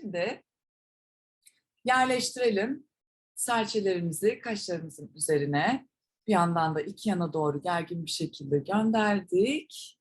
Şimdi yerleştirelim serçelerimizi kaşlarımızın üzerine. Bir yandan da iki yana doğru gergin bir şekilde gönderdik.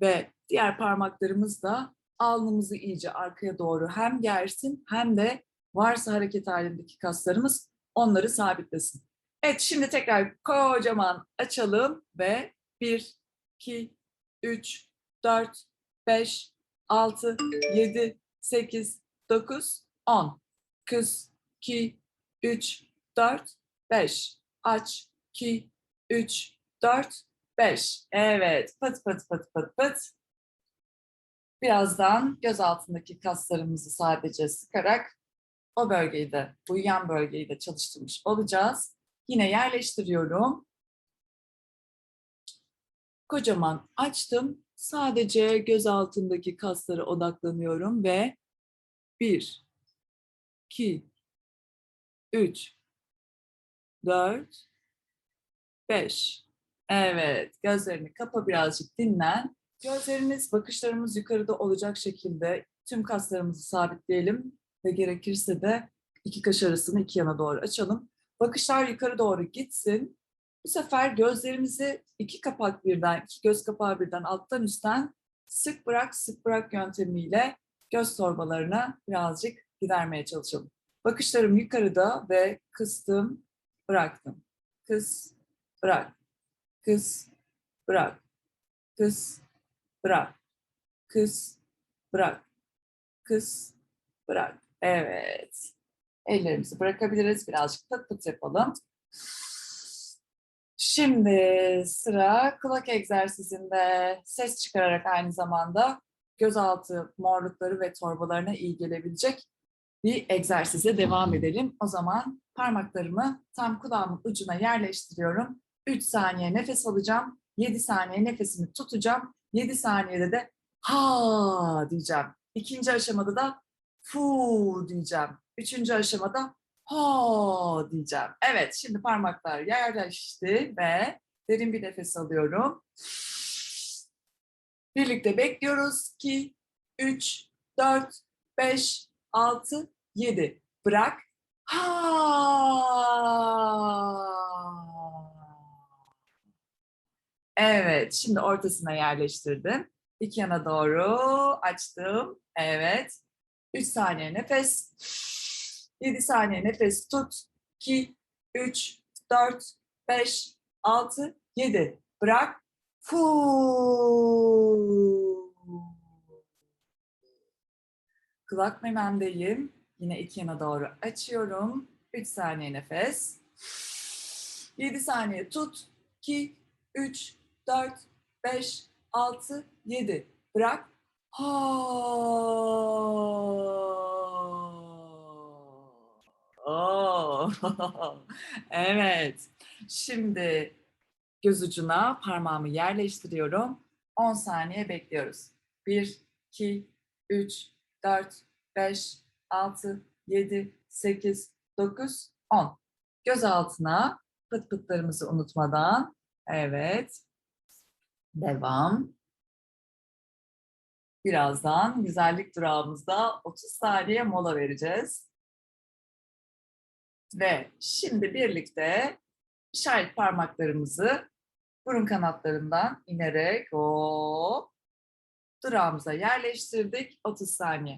Ve diğer parmaklarımız da alnımızı iyice arkaya doğru hem gersin hem de varsa hareket halindeki kaslarımız onları sabitlesin. Evet şimdi tekrar kocaman açalım ve 1, 2, 3, 4, 5, 6, 7, 8, 9, 10. Kız, 2, 3, 4, 5. Aç, 2, 3, 4, 5. Evet, pıt pıt pıt pıt pıt. Birazdan göz altındaki kaslarımızı sadece sıkarak o bölgeyi de, uyuyan bölgeyi de çalıştırmış olacağız. Yine yerleştiriyorum. Kocaman açtım. Sadece göz altındaki kaslara odaklanıyorum ve 1, 2, 3, 4, 5. Evet, gözlerini kapa birazcık dinlen. Gözlerimiz, bakışlarımız yukarıda olacak şekilde tüm kaslarımızı sabitleyelim ve gerekirse de iki kaş arasını iki yana doğru açalım. Bakışlar yukarı doğru gitsin. Bu sefer gözlerimizi iki kapak birden, iki göz kapağı birden alttan üstten sık bırak sık bırak yöntemiyle göz torbalarına birazcık gidermeye çalışalım. Bakışlarım yukarıda ve kıstım, bıraktım. Kıs, bırak. Kıs, bırak. Kıs, bırak. Kıs, bırak. Kıs, bırak. Evet. Ellerimizi bırakabiliriz. Birazcık pıt pıt yapalım. Şimdi sıra kulak egzersizinde ses çıkararak aynı zamanda gözaltı morlukları ve torbalarına iyi gelebilecek bir egzersize devam edelim. O zaman parmaklarımı tam kulağımın ucuna yerleştiriyorum. 3 saniye nefes alacağım. 7 saniye nefesimi tutacağım. 7 saniyede de ha diyeceğim. İkinci aşamada da fu diyeceğim. Üçüncü aşamada ha diyeceğim. Evet, şimdi parmaklar yerleşti ve derin bir nefes alıyorum. Birlikte bekliyoruz. 2, 3, 4, 5, 6, 7. Bırak. Ha. Evet, şimdi ortasına yerleştirdim. İki yana doğru açtım. Evet. 3 saniye nefes. 7 saniye nefes tut. 2, 3, 4, 5, 6, 7. Bırak. Fu. Kulak mememdeyim. Yine iki yana doğru açıyorum. 3 saniye nefes. 7 saniye tut. 2, 3, 4, 5, 6, 7. Bırak. Ha. Evet. Şimdi göz ucuna parmağımı yerleştiriyorum. 10 saniye bekliyoruz. 1, 2, 3, 4, 5, 6, 7, 8, 9, 10. Göz altına pıt pıtlarımızı unutmadan. Evet. Devam. Birazdan güzellik durağımızda 30 saniye mola vereceğiz. Ve şimdi birlikte işaret parmaklarımızı burun kanatlarından inerek o durağımıza yerleştirdik 30 saniye.